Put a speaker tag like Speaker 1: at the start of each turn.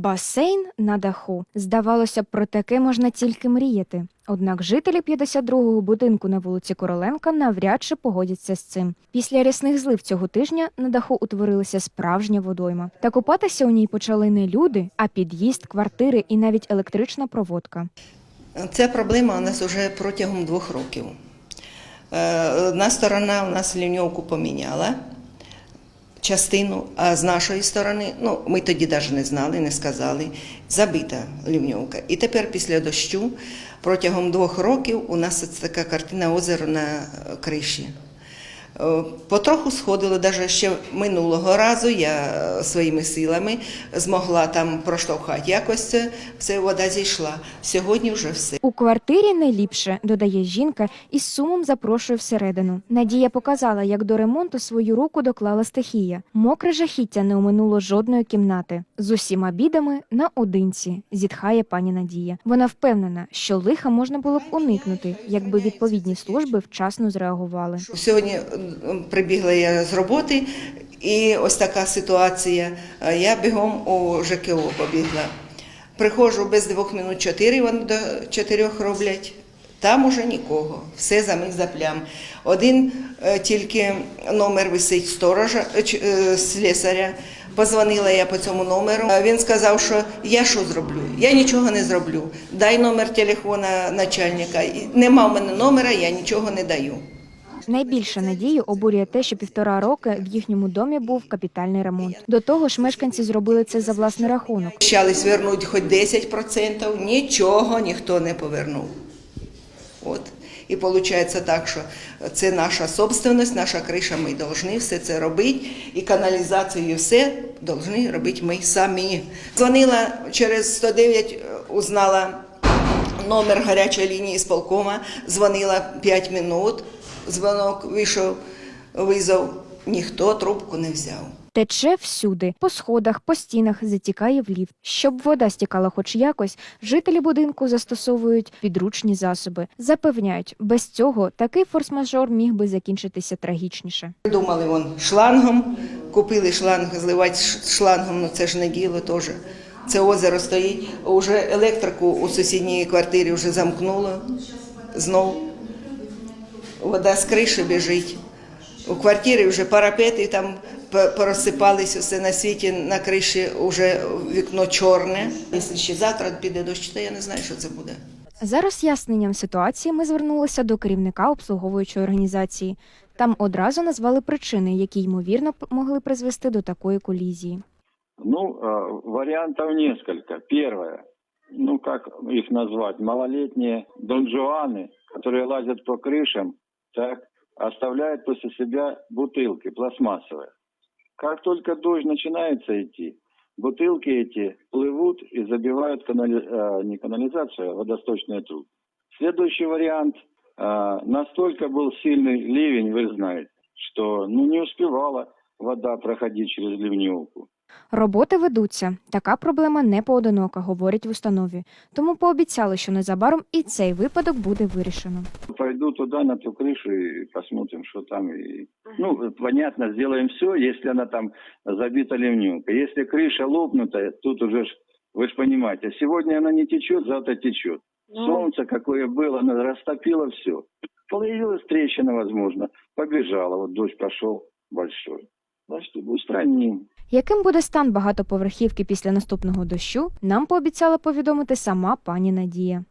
Speaker 1: Басейн на даху. Здавалося б, про таке можна тільки мріяти. Однак жителі 52-го будинку на вулиці Короленка навряд чи погодяться з цим. Після рясних злив цього тижня на даху утворилася справжня водойма. Та купатися у ній почали не люди, а під'їзд, квартири і навіть електрична проводка.
Speaker 2: Ця проблема у нас вже протягом двох років. Е, Одна сторона у нас ліньовку поміняла частину, а з нашої сторони, ну ми тоді навіть не знали, не сказали, забита лівньовка. І тепер після дощу протягом двох років у нас така картина озеро на е, криші. Потроху сходило, навіть ще минулого разу я е, своїми силами змогла там проштовхати. Якось все вода зійшла. Сьогодні вже все.
Speaker 1: У квартирі не ліпше, додає жінка і з сумом запрошує всередину. Надія показала, як до ремонту свою руку доклала стихія. Мокре жахіття не оминуло жодної кімнати. З усіма бідами наодинці, зітхає пані Надія. Вона впевнена, що лиха можна було б уникнути, якби відповідні служби вчасно зреагували.
Speaker 2: Сьогодні прибігла я з роботи, і ось така ситуація. Я бігом у ЖКО побігла. Приходжу без двох минут чотири, вони до чотирьох роблять. Там уже нікого, все замить за плям. Один е, тільки номер висить сторожа е, е, слесаря. Позвонила я по цьому номеру. Він сказав, що я що зроблю? Я нічого не зроблю. Дай номер телефона начальника. Нема в мене номера, я нічого не даю.
Speaker 1: Найбільше надію обурює те, що півтора роки в їхньому домі був капітальний ремонт. До того ж, мешканці зробили це за власний рахунок.
Speaker 2: Обіцяли звернути хоч 10%, нічого ніхто не повернув. От. І виходить так, що це наша собственность, наша криша, ми повинні все це робити. І каналізацію, і все повинні робити ми самі. Дзвонила через 109, е, узнала номер гарячої лінії з полкома, дзвонила 5 минут, дзвонок вийшов, визов, ніхто трубку не взяв.
Speaker 1: Тече всюди, по сходах, по стінах, затікає в ліфт. Щоб вода стікала хоч якось, жителі будинку застосовують підручні засоби. Запевняють, без цього такий форс-мажор міг би закінчитися трагічніше.
Speaker 2: Думали вон шлангом, купили шланг, зливати шлангом, ну це ж не діло теж. Це озеро стоїть. Уже електрику у сусідній квартирі вже замкнуло. Знов вода з криші біжить. У квартирі вже парапети там п- порозсипались усе на світі, на криші вже вікно чорне. Якщо ще завтра піде дощ, то я не знаю, що це буде.
Speaker 1: За роз'ясненням ситуації ми звернулися до керівника обслуговуючої організації. Там одразу назвали причини, які ймовірно п- могли призвести до такої колізії.
Speaker 3: Ну, э, вариантов несколько. Первое, ну как их назвать, малолетние донжуаны, которые лазят по крышам, так, оставляют после себя бутылки пластмассовые. Как только дождь начинается идти, бутылки эти плывут и забивают канали- э, не канализацию, а водосточные трубы. Следующий вариант. э, Настолько был сильный ливень, вы знаете, что ну, не успевала вода проходить через ливневку.
Speaker 1: Роботи ведуться. Така проблема не поодинока, говорять в установі. Тому пообіцяли, що незабаром і цей випадок буде вирішено.
Speaker 3: Пойду туда, на ту крышу и посмотрим, что там. И... Ну, понятно, сделаем все, если она там забита ливнюка. Если крыша лопнутая, тут уже, ж, вы же понимаете, сегодня она не течет, завтра течет. Солнце какое было, оно растопило все. Появилась трещина, возможно, побежала, вот дождь пошел большой. Значит, устраним.
Speaker 1: Яким буде стан багатоповерхівки після наступного дощу, нам пообіцяла повідомити сама пані Надія.